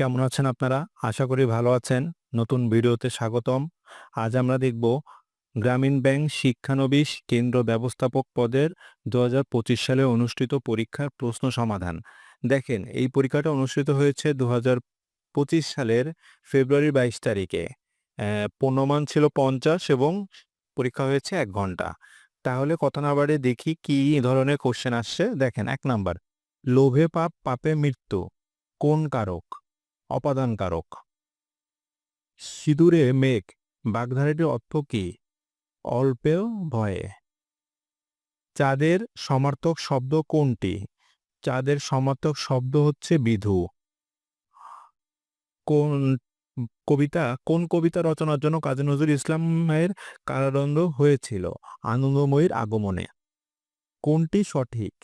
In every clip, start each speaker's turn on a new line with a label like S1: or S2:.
S1: কেমন আছেন আপনারা? আশা করি ভালো আছেন। নতুন ভিডিওতে স্বাগতম। আজ আমরা দেখব গ্রামীণ ব্যাংক শিক্ষানবিশ কেন্দ্র ব্যবস্থাপক পদের ২০২৫ সালে অনুষ্ঠিত পরীক্ষার প্রশ্ন সমাধান। দেখেন, এই পরীক্ষাটা অনুষ্ঠিত হয়েছে ২০২৫ সালের ফেব্রুয়ারি বাইশ তারিখে। পূর্ণমান ছিল ৫০ এবং পরীক্ষা হয়েছে এক ঘণ্টা। তাহলে কথা না বাড়িয়ে দেখি কি ধরনের কোশ্চেন আসছে। দেখেন, এক নাম্বার, লোভে পাপ, পাপে মৃত্যু কোন কারক? অপাদান কারক। সিঁদুরে মেঘ বাগধারাটির অর্থ কি? অল্পেও ভয়ে। চাঁদের সমার্থক শব্দ কোনটি? চাঁদের সমার্থক শব্দ হচ্ছে বিধু। কোন কবিতা কোন কবিতা রচনার জন্য কাজী নজরুল ইসলামের কারাদণ্ড হয়েছিল? আনন্দময়ীর আগমনে। কোনটি সঠিক?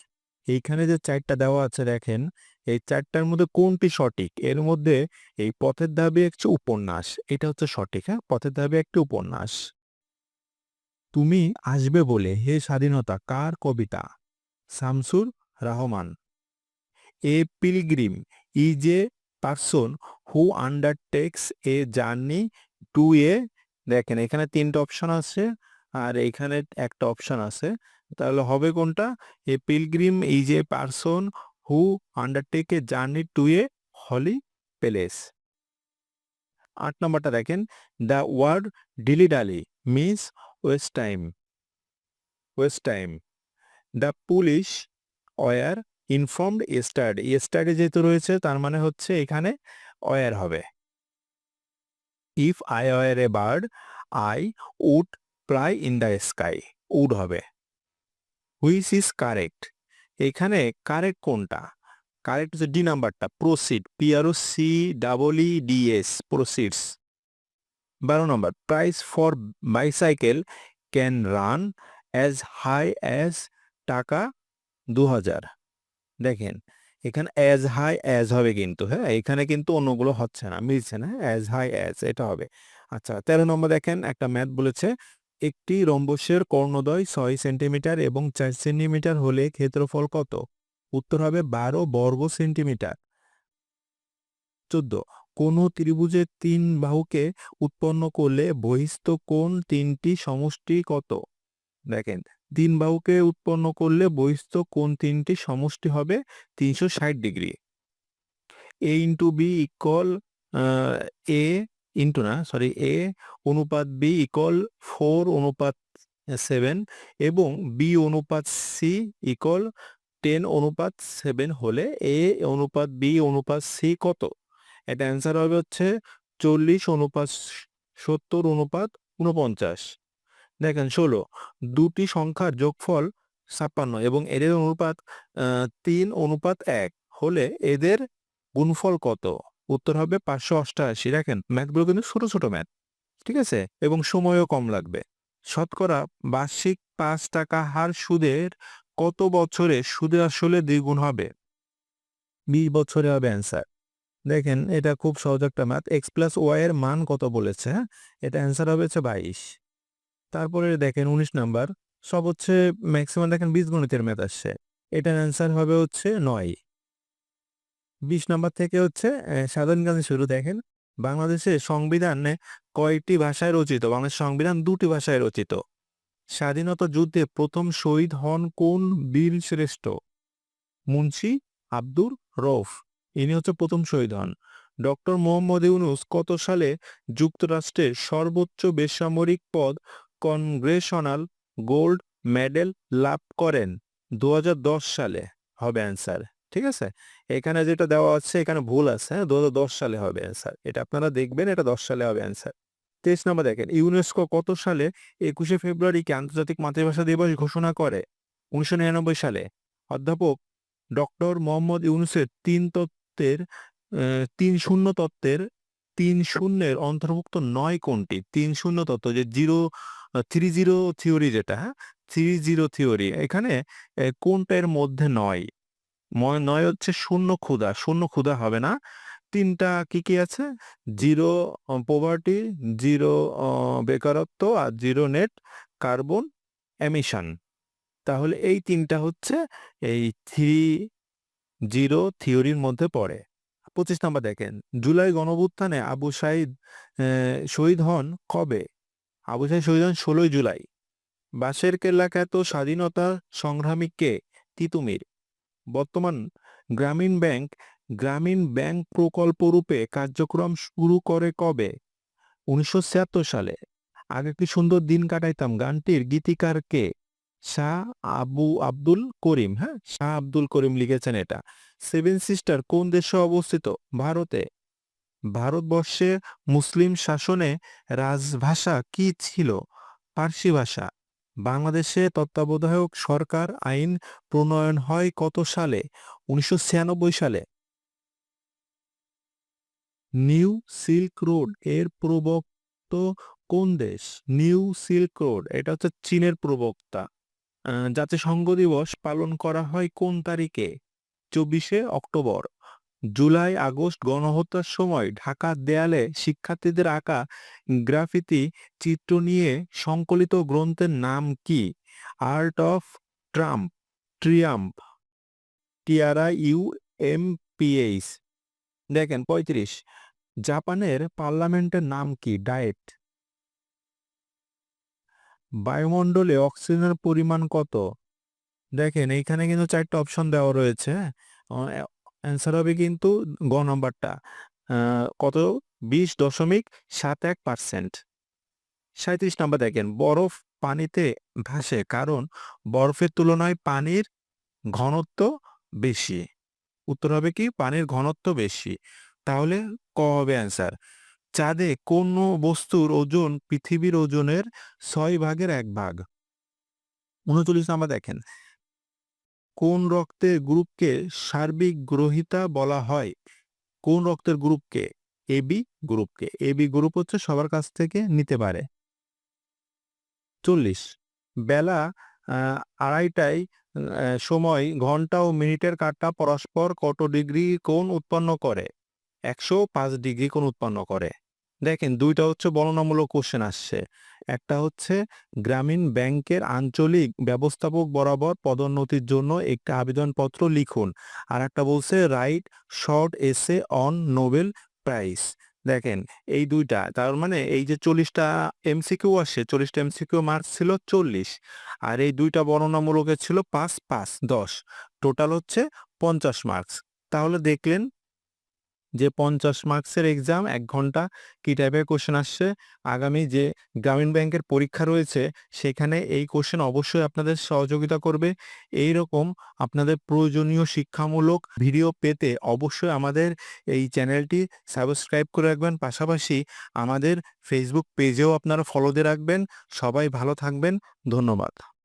S1: এইখানে যে ৪ টা দেওয়া আছে দেখেন, এই চারটার মধ্যে কোনটি সঠিক? এর মধ্যে এই পথের দাবি একটি উপন্যাস। এটা হচ্ছে সঠিক, হ্যাঁ? পথের দাবি একটি উপন্যাস। তুমি আসবে বলে হে স্বাধীনতা কার কবিতা? Shamsur Rahman. A pilgrim is a person who undertakes a journey to a দেখেন এখানে ৩ টা অপশন আছে আর এইখানে একটা অপশন আছে। তাহলে হবে কোনটা? A pilgrim is a person who undertake a journey to a holy place. ৮ নাম্বারটা দেখেন the word dilly dally means waste time. Waste time. The police were informed yesterday. Yesterday যেহেতু রয়েছে, তার মানে হচ্ছে এখানে ওয়ার হবে। If I were a bird I would fly in the sky. Would হবে। Which is correct? এখানে correct কোনটা? কারেক্ট হচ্ছে ডি নাম্বারটা proceed P R O C double E D S proceeds. ১২ number price for bicycle can run as high as টাকা ২০০০ দেখেন, এখানে as high as হবে কিন্তু হ্যাঁ? এখানে কিন্তু অন্যগুলো হচ্ছে না, মিলছে না অ্যাজ হাই অ্যাজ এটা হবে। আচ্ছা ১৩ নম্বর দেখেন, একটা ম্যাথ বলেছে একটি রম্বসের কর্ণদ্বয় ছয় সেন্টিমিটার এবং চার সেন্টিমিটার হলে ক্ষেত্রফল কত? উত্তর হবে ১২ বর্গ সেন্টিমিটার। ১৪ কোন ত্রিভুজের তিন বাহুকে উৎপন্ন করলে বহিস্থ কোণ তিনটি সমষ্টি কত? দেখেন, তিন বাহুকে উৎপন্ন করলে বহিস্থ কোণ তিনটি সমষ্টি হবে ৩৬০ degree. A into B equal uh A into না সরি এ অনুপাত বি ইকুয়াল 4 অনুপাত সেভেন এবং বি অনুপাত সি ইকল টেন অনুপাত সেভেন হলে এ অনুপাত বি অনুপাত সি কত? এটা অ্যান্সার হবে হচ্ছে ৪০ অনুপাত ৭০ অনুপাত ৪৯। দেখেন ১৬ দুটি সংখ্যার যোগফল ৫৬ এবং এদের অনুপাত তিন অনুপাত এক হলে এদের গুণফল কত? উত্তর হবে ৫৮৮ দেখেন ম্যাথগুলো কিন্তু ছোট, ছোট ম্যাথ। ঠিক আছে? এবং সময়ও কম লাগবে। শতকরা বার্ষিক পাঁচ টাকা হার সুদের কত বছরে সুদে আসলে দ্বিগুণ হবে? ২০ বছরে হবে অ্যান্সার। দেখেন এটা খুব সহজ একটা ম্যাথ এক্স প্লাস ওয়াই এর মান কত বলেছে হ্যাঁ? এটা অ্যান্সার হবে হচ্ছে ২২। তারপরে দেখেন ১৯ নাম্বার সব হচ্ছে ম্যাক্সিমাম দেখেন বীজগণিতের ম্যাথ আসছে। এটার অ্যান্সার হবে হচ্ছে ৯। ২০ নম্বর থেকে হচ্ছে জ্ঞানে শুরু দেখেন বাংলাদেশের সংবিধানে কয়টি ভাষায় রচিত? বাংলাদেশের সংবিধান দুটি ভাষায় রচিত। স্বাধীনতা যুদ্ধে প্রথম শহীদ হন কোন বীর শ্রেষ্ঠ? মুন্সি আব্দুর রউফ। ইনি হচ্ছে প্রথম শহীদ হন। ডক্টর মোহাম্মদ ইউনুস কত সালে যুক্তরাষ্ট্রের সর্বোচ্চ বেসামরিক পদ কনগ্রেশনাল গোল্ড মেডেল লাভ করেন? ২০১০ সালে হবে অ্যান্সার। ঠিক আছে? এখানে যেটা দেওয়া আছে এখানে ভুল আছে হ্যাঁ? ২০১০ সালে হবে অ্যান্সার। এটা আপনারা দেখবেন, এটা ১০ সালে হবে অ্যান্সার। ২৩ নাম্বার দেখেন ইউনেস্কো কত সালে ২১শে ফেব্রুয়ারিকে আন্তর্জাতিক মাতৃভাষা দিবস ঘোষণা করে? ১৯৯৯ সালে। অধ্যাপক ডক্টর মোহাম্মদ ইউনুসের তিন তত্ত্বের তিন শূন্য তত্ত্বের, তিন শূন্যের অন্তর্ভুক্ত নয় কোনটি? তিন শূন্য তত্ত্ব, যে জিরো থ্রি ৩-0 থিওরি যেটা হ্যাঁ? ৩-0 থিওরি এখানে কোনটার মধ্যে নয়? নয় হচ্ছে শূন্য ক্ষুধা, শূন্য ক্ষুধা হবে না। ৩ টা কি, কি আছে? 0 অ পোভার্টি, 0 অ বেকারত্ব আর 0 নেট কার্বন এমিশন। তাহলে এই তিনটা হচ্ছে এই ৩-0 থিওরির মধ্যে পড়ে। পঁচিশ নাম্বার দেখেন জুলাই গণভুত্থানে আবু সাইদ শহীদ হন কবে আবু সাইদ শহীদ হন ষোলোই জুলাই বাসের কেল্লা খ্যাত স্বাধীনতা সংগ্রামী কে তিতুমির বর্তমান গ্রামীণ ব্যাংক গ্রামীণ ব্যাংক প্রকল্প রূপে কার্যক্রম শুরু করে কবে? উনিশশো ছিয়াত্তর সালে। আগে কি সুন্দর দিন কাটাইতাম। গানটির গীতিকার কে? শাহ আবু আব্দুল করিম। হ্যাঁ শাহ আব্দুল করিম লিখেছেন এটা। সেভেন সিস্টার কোন দেশে অবস্থিত? ভারতে। ভারতবর্ষে মুসলিম শাসনে রাজভাষা কি ছিল? পার্সি ভাষা। বাংলাদেশে তত্ত্বাবধায়ক সরকার আইন প্রণয়ন হয় কত সালে? উনিশশো ছিয়ানব্বই সালে। নিউ সিল্ক রোডের প্রবক্ত কোন দেশ? নিউ সিল্ক রোড, এটা হচ্ছে চীনের প্রবক্তা। জাতিসংঘ দিবস পালন করা হয় কোন তারিখে? চব্বিশে অক্টোবর। জুলাই, আগস্ট গণহত্যার সময় ঢাকার দেয়ালে শিক্ষার্থীদের আঁকা গ্রাফিতি চিত্র নিয়ে সংকলিত গ্রন্থের নাম কি? Art of trump triumph T R I U M P H দেখেন পঁয়ত্রিশ। জাপানের পার্লামেন্টের নাম কি? ডায়েট। বায়ুমণ্ডলে অক্সিজেনের পরিমাণ কত? দেখেন, এইখানে কিন্তু চারটা অপশন দেওয়া রয়েছে। অ্যান্সার হবে কিন্তু গ নম্বরটা। কত? বিশ দশমিক সাত এক পার্সেন্ট সাঁত্রিশ নম্বর দেখেন, বরফ পানিতে ভাসে কারণ বরফের তুলনায় পানির ঘনত্ব বেশি। উত্তর হবে কি? পানির ঘনত্ব বেশি। তাহলে ক হবে অ্যান্সার চাঁদে কোন বস্তুর ওজন পৃথিবীর ওজনের ছয় ভাগের এক ভাগ? উনচল্লিশ নাম্বার দেখেন কোন রক্তের গ্রুপকে সার্বিক গ্রহিতা বলা হয়? কোন রক্তের গ্রুপকে? এবি গ্রুপকে। এবি গ্রুপ হচ্ছে সবার কাছ থেকে নিতে পারে। চল্লিশ। বেলা আড়াইটায় সময়, ঘণ্টা ও মিনিটের কাটা পরস্পর কত ডিগ্রি কোণ উৎপন্ন করে? একশো পাঁচ ডিগ্রি কোণ উৎপন্ন করে। দেখেন দুইটা হচ্ছে বর্ণনামূলক কোশ্চেন আসছে। একটা হচ্ছে, গ্রামীণ ব্যাংকের আঞ্চলিক ব্যবস্থাপক বরাবর পদোন্নতির জন্য একটি আবেদনপত্র লিখুন। আর একটা বলছে, write short essay on Nobel prize দেখেন, এই দুইটা, তার মানে এই যে চল্লিশটা এমসিকিউ আসে চল্লিশটা এমসিকিউ মার্কস ছিল চল্লিশ। আর এই দুইটা বর্ণনামূলকের ছিল পাঁচ পাঁচ, দশ। টোটাল হচ্ছে পঞ্চাশ মার্কস তাহলে দেখলেন যে পঞ্চাশ মার্কসের এক্সাম এক ঘণ্টা কি টাইপের কোশ্চেন আসছে, আগামী যে গ্রামীণ ব্যাংকের পরীক্ষা রয়েছে, সেখানে এই কোশ্চেন অবশ্যই আপনাদের সহযোগিতা করবে। এই রকম আপনাদের প্রয়োজনীয় শিক্ষামূলক ভিডিও পেতে অবশ্যই আমাদের এই চ্যানেলটি সাবস্ক্রাইব করে রাখবেন। পাশাপাশি আমাদের ফেসবুক পেজেও আপনারা ফলো দিয়ে রাখবেন। সবাই ভালো থাকবেন। ধন্যবাদ।